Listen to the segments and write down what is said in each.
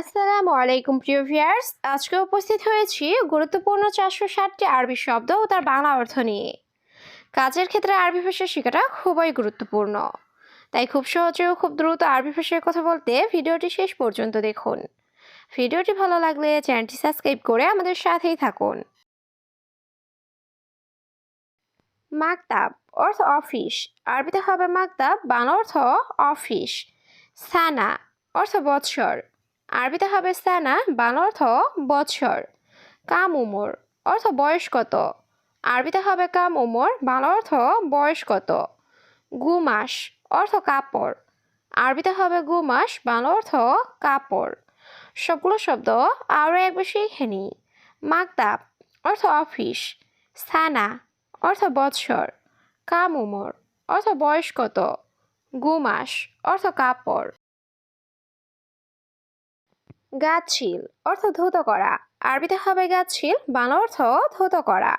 আসসালামু আলাইকুম, প্রিয় ভিয়ার্স আজকে উপস্থিত হয়েছি গুরুত্বপূর্ণ চারশো ষাটটি আরবি শব্দ ও তার বাংলা অর্থ নিয়ে। কাজের ক্ষেত্রে আরবি ভাষা শেখাটা খুবই গুরুত্বপূর্ণ। তাই খুব সহজে ও খুব দ্রুত আরবি ভাষায় কথা বলতে ভিডিওটি শেষ পর্যন্ত দেখুন। ভিডিওটি ভালো লাগলে চ্যানেলটি সাবস্ক্রাইব করে আমাদের সাথেই থাকুন। মাকতাব, অর্থ অফিস। আরবিতে হবে মাকতাব, বাংলা অর্থ অফিস। সানা, অর্থ বৎসর। আরবিতে হবে সানা বাংলা অর্থ বৎসর। কাম উমর অর্থ বয়স কত আরবিতে হবে কাম উমর বাংলা অর্থ বয়স কত গুমাস অর্থ কাপড়। আরবিতে হবে গুমাস বাংলা অর্থ কাপড়। সবগুলো শব্দ আরও একবার শিখে নিই মাকতাব অর্থ অফিস। সানা অর্থ বৎসর। কাম উমর অর্থ বয়স কত গুমাস অর্থ কাপড়। গাছিল অর্থ ধৌত করা। আরবিতে হবে গাছিল বাংলা অর্থ ধৌত করা।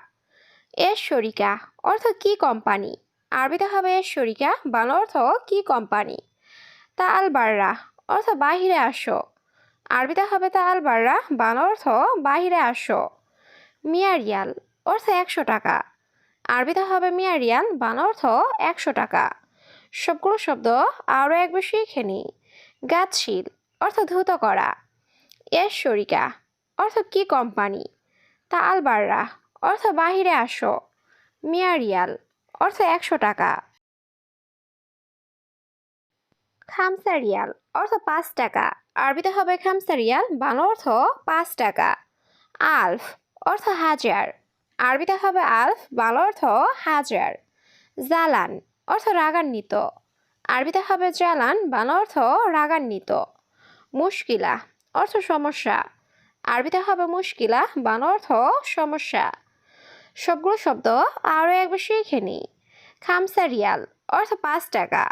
এশ্বরিকা অর্থ কি কোম্পানি? আরবিতে হবে এশ্বরিকা বাংলা অর্থ কি কোম্পানি? তা আলবাররা, অর্থ বাহিরে আসো। আরবিতে হবে তা আলবাররা, বাংলা অর্থ বাহিরে আসো। মিয়ারিয়াল, অর্থ একশো টাকা। আরবিতে হবে মিয়ারিয়াল, বাংলা অর্থ একশো টাকা। সবগুলো শব্দ আরও একবার শিখে নিই গাছিল অর্থ ধৌত করা। এশ্বরিকা অর্থ কি কোম্পানি? তা আলবাররা অর্থ বাহিরে আসো। মিয়ারিয়াল অর্থ একশো টাকা। খামসা রিয়াল অর্থ পাঁচ টাকা। আরবিতে হবে খামসা রিয়াল, বাংলা অর্থ পাঁচ টাকা। আলফ অর্থ হাজার। আরবিতে হবে আলফ, বাংলা অর্থ হাজার। জালান অর্থ রাগান্বিত। আরবিতে হবে জালান, বাংলা অর্থ রাগান্বিত। মুশকিলা অর্থ সমস্যা। আরবিতে হবে মুশকিলা, বান অর্থ সমস্যা। সবগুলো শব্দ আরও একবার শিখে নিই। খামসা রিয়াল, অর্থ পাঁচ টাকা।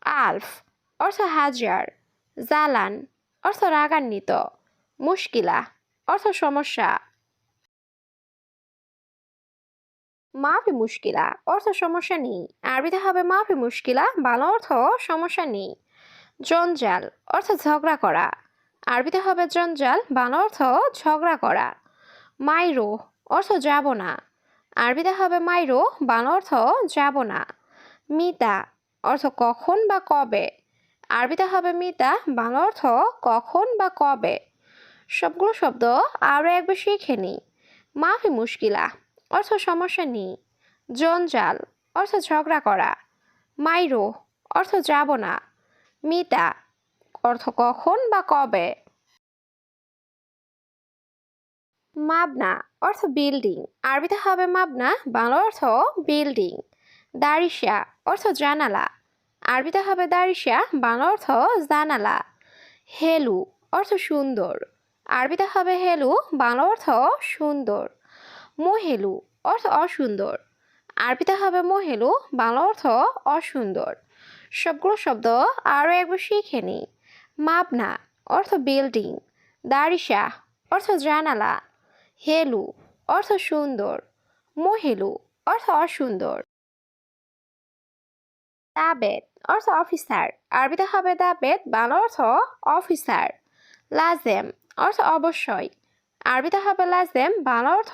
আলফ, অর্থ হাজার। জালান, অর্থ রাগান্বিত। মুশকিলা, অর্থ সমস্যা। মাফি মুশকিলা, অর্থ সমস্যা নেই। আরবিতে হবে মাফি মুশকিলা বাংলা অর্থ সমস্যা নেই। জঞ্জাল, অর্থ ঝগড়া করা। আরবিতে হবে জঞ্জাল, বাংলা অর্থ ঝগড়া করা। মাইরো অর্থ যাব না। আরবিতে হবে মাইরো বাংলা অর্থ যাব না। মিতা, অর্থ কখন বা কবে। আরবিতে হবে মিতা, বাংলা অর্থ কখন বা কবে। সবগুলো শব্দ আরও একবার শিখে নিই মাফি মুশকিলা, অর্থ সমস্যা নেই। জঞ্জাল, অর্থ ঝগড়া করা। মাইরো অর্থ যাব না। মিতা অর্থ কখন বা কবে? মাবনা, অর্থ বিল্ডিং আরবিতে হবে মাবনা বাংলা অর্থ বিল্ডিং দারিশা, অর্থ জানালা। আরবিতে হবে দারিশা বাংলা অর্থ জানালা। হেলু, অর্থ সুন্দর। আরবিতে হবে হেলু বাংলা অর্থ সুন্দর। মোহেলু, অর্থ অসুন্দর। আরবিতে হবে মোহেলু বাংলা অর্থ অসুন্দর। সবগুলো শব্দ আরও একবার শিখে নিই। মাবনা অর্থ বিল্ডিং দারিশা অর্থ জানালা, হেলু, অর্থ সুন্দর, মহেলু, অর্থ অসুন্দর। দাবেদ অর্থ অফিসার, আরবিতে হবে দাবেদ বাংলা অর্থ অফিসার। লাজেম, অর্থ অবশ্যই, আরবিতে হবে লাজেম, বাংলা অর্থ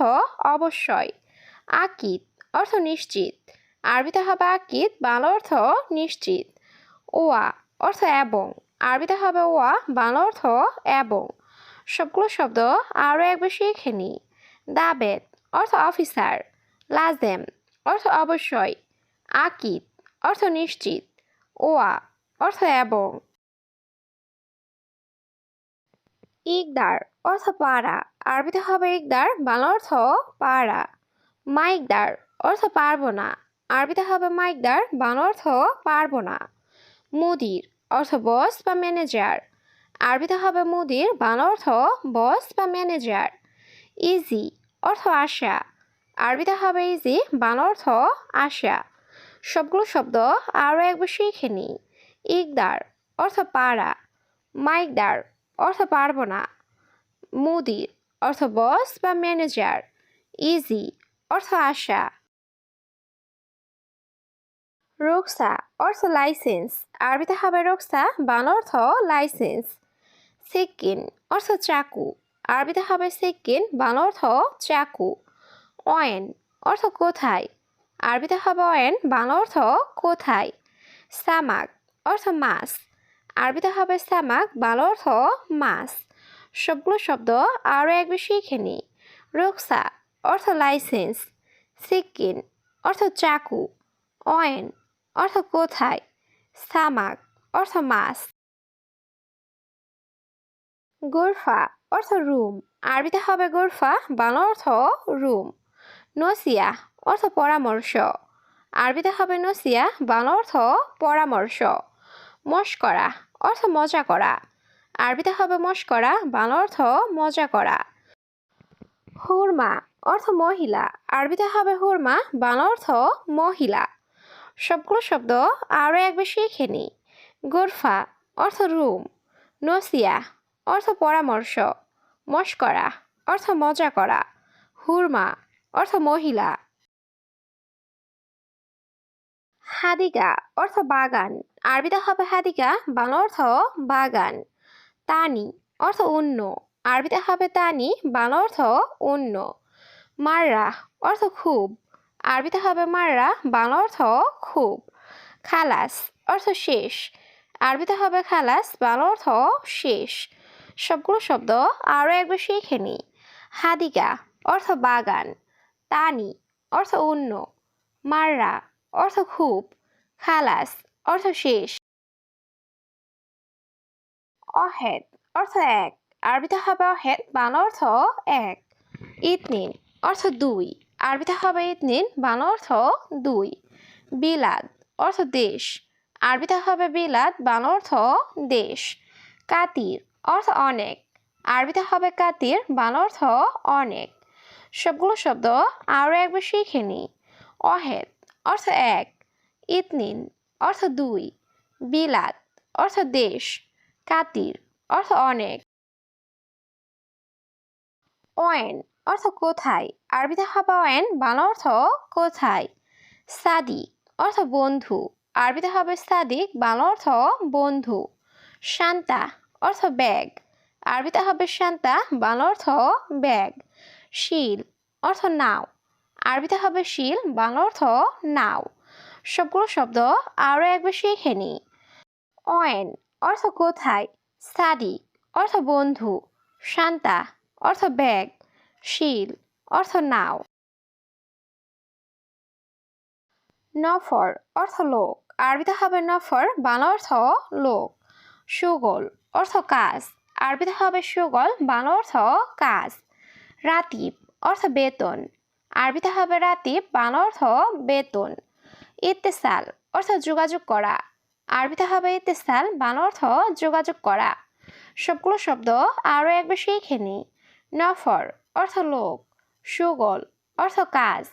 অবশ্যই। আকিদ, অর্থ নিশ্চিত, আরবিতে হবে আকিদ, বাংলা অর্থ নিশ্চিত। ওয়া, অর্থ এবং। আরবিতে হবে ওয়া, বাংলা অর্থ এবং। সবগুলো শব্দ আরও একবার শিখে নিই। দাবেদ, অর্থ অফিসার। লাজেম, অর্থ অবশ্যই। আকিদ, অর্থ নিশ্চিত। ওয়া, অর্থ এবং। ইকদার, অর্থ পাড়া। আরবিতে হবে ইকদার, বাংলা অর্থ পাড়া। মাইকদার, অর্থ পারব না। আরবিতে হবে মাইকদার, বাংলা অর্থ পারব না। মুদির অর্থ বস বা ম্যানেজার। আরবিতে হবে মুদির বাংলা অর্থ বস বা ম্যানেজার। ইজি, অর্থ আশা। আরবিতে হবে ইজি বাংলা অর্থ আশা। সবগুলো শব্দ আরও একবার শিখে নিই। ইকদার, অর্থ পাড়া মাইকদার, অর্থ পারব না। মুদির, অর্থ বস বা ম্যানেজার। ইজি, অর্থ আশা। রোকসা অর্থ লাইসেন্স আরবিতে হবে রোকসা বাংলা অর্থ লাইসেন্স সিকিন অর্থ চাকু আরবিতে হবে সিকিন বাংলা অর্থ চাকু অয়েন অর্থ কোথায় আরবিতে হবে অয়েন বাংলা অর্থ কোথায় সামাক অর্থ মাছ আরবিতে হবে সামাক বাংলা অর্থ মাছ সবগুলো শব্দ আরও একবার শিখে নিই রুকসা অর্থ লাইসেন্স সিকিন অর্থ চাকু অয়েন অর্থ কোথায়? সামাক অর্থ মাছ। গোরফা, অর্থ রুম। আরবিতে হবে গোরফা, বাংলা অর্থ রুম। নসিয়া, অর্থ পরামর্শ। আরবিতে হবে নসিয়া, বাংলা অর্থ পরামর্শ। মস্করা অর্থ মজা করা। আরবিতে হবে মস্করা বাংলা অর্থ মজা করা। হুরমা, অর্থ মহিলা। আরবিতে হবে হুরমা, বাংলা অর্থ মহিলা। সবগুলো শব্দ আরও একবার শিখে নিই। গোরফা, অর্থ রুম। নসিয়া, অর্থ পরামর্শ। মস্করা, অর্থ মজা করা। হুরমা, অর্থ মহিলা। হাদিকা অর্থ বাগান। আরবিতে হবে হাদিকা বাংলা অর্থ বাগান। তানি, অর্থ অন্য। আরবিতে হবে তানি, বাংলা অর্থ অন্য। মাররা, অর্থ খুব। আরবিতে হবে মাররা, বাংলা অর্থ খুব। খালাস, অর্থ শেষ। আরবিতে হবে খালাস, বাংলা অর্থ শেষ। সবগুলো শব্দ আরও একবার শিখে নিই হাদিকা অর্থ বাগান। তানি, অর্থ অন্য। মাররা, অর্থ খুব। খালাস, অর্থ শেষ। অহেদ, অর্থ এক। আরবিতে হবে অহেদ, বাংলা অর্থ এক। ইতনিন, অর্থ দুই। আরবিতে হবে ইতনিন বাংলা অর্থ দুই। বিলাদ অর্থ দেশ। আরবিতে হবে বিলাদ বাংলা অর্থ দেশ। কাতির অর্থ অনেক। আরবিতে হবে কাতির, বাংলা অর্থ অনেক। সবগুলো শব্দ আরও একবার শিখে নিই। অহেদ অর্থ এক। ইতনিন অর্থ দুই। বিলাদ অর্থ দেশ। কাতির অর্থ অনেক। ওয়েন অর্থ কোথায়? আরবিতে হবে ওয়েন বাংলা অর্থ কোথায়? সাদিক, অর্থ বন্ধু। আরবিতে হবে সাদিক, বাংলা অর্থ বন্ধু। শান্তা অর্থ ব্যাগ। আরবিতে হবে শান্তা বাংলা অর্থ ব্যাগ। শিল, অর্থ নাও। আরবিতে হবে শিল, বাংলা অর্থ নাও। সবগুলো শব্দ আরও একবার শিখে নিই। অয়েন অর্থ কোথায়? সাদিক, অর্থ বন্ধু। শান্তা অর্থ ব্যাগ। শিল অর্থ নাও। নফর অর্থ লোক। আরবিতে হবে নফর, বাংলা অর্থ লোক। সুগল অর্থ কাজ। আরবিতে হবে সুগল, বাংলা অর্থ কাজ। রাতিব অর্থ বেতন। আরবিতে হবে রাতিব, বাংলা অর্থ বেতন। ইত্তেসাল অর্থ যোগাযোগ করা। আরবিতে হবে ইত্তেসাল, বাংলা অর্থ যোগাযোগ করা। সবগুলো শব্দ আরও একবার শিখে নিই নফর অর্থ লোক, সুগল, অর্থ কাজ,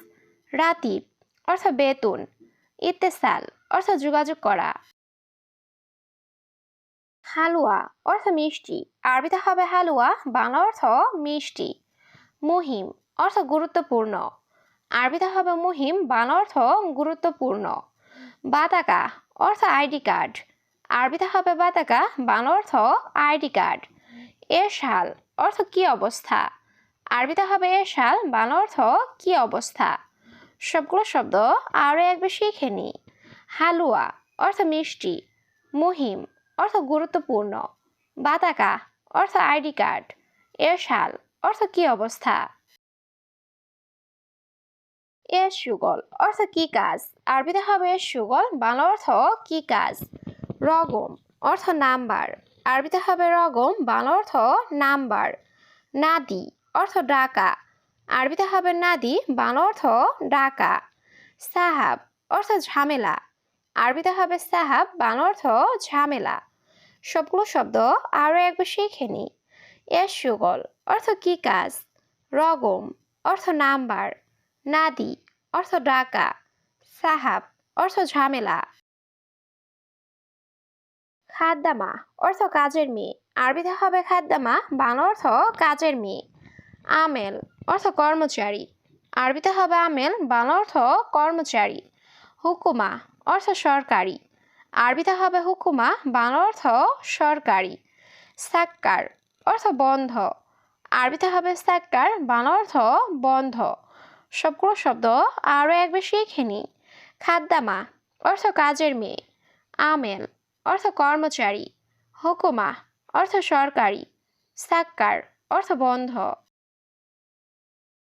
রাতিব, অর্থ বেতন, ইত্তেসাল, অর্থ যোগাযোগ করা। হালুয়া, অর্থ মিষ্টি আরবিতে হবে হালুয়া, বাংলা অর্থ মিষ্টি। মুহিম, অর্থ গুরুত্বপূর্ণ আরবিতে হবে মুহিম, বাংলা অর্থ গুরুত্বপূর্ণ। বাতাকা, অর্থ আইডি কার্ড আরবিতে হবে বাতাকা, বাংলা অর্থ আইডি কার্ড। এ শাল অর্থ কি অবস্থা? আরবিতে হবে এ শাল বাংলা অর্থ কি অবস্থা? সবগুলো শব্দ আরও একবার শিখে নিই হালুয়া অর্থ মিষ্টি, মুহিম অর্থ গুরুত্বপূর্ণ, বাতাকা অর্থ আইডি কার্ড, এরশাল অর্থ কি অবস্থা? এর সুগল অর্থ কি কাজ? আরবিতে হবে সুগল বাংলা অর্থ কি কাজ? রগম অর্থ নাম্বার। আরবিতে হবে রগম বাংলা অর্থ নাম্বার। নাদি অর্থ ডাকা। আরবিতে হবে নাদি, বাংলা অর্থ ডাকা। সাহাব, অর্থ ঝামেলা। আরবিতে হবে সাহাব, বাংলা অর্থ ঝামেলা। সবগুলো শব্দ আরও একবার শিখে নিই এর সুগল অর্থ কি কাজ? রগম, অর্থ নাম্বার। নাদি, অর্থ ডাকা। সাহাব, অর্থ ঝামেলা। খাদ্দামা, অর্থ কাজের মেয়ে। আরবিতে হবে খাদ্দামা, বাংলা অর্থ কাজের মেয়ে। আমেল অর্থ কর্মচারী। আরবিতে হবে আমেল, বাংলা অর্থ কর্মচারী। হুকুমা অর্থ সরকারি। আরবিতে হবে হুকুমা, বাংলা অর্থ সরকারি। সাক্কার অর্থ বন্ধ। আরবিতে হবে সাক্কার বাংলা অর্থ বন্ধ। সবগুলো শব্দ আরও একবার শিখে নিই। খাদ্দামা অর্থ কাজের মেয়ে। আমেল অর্থ কর্মচারী। হুকুমা অর্থ সরকারি। সাক্কার অর্থ বন্ধ।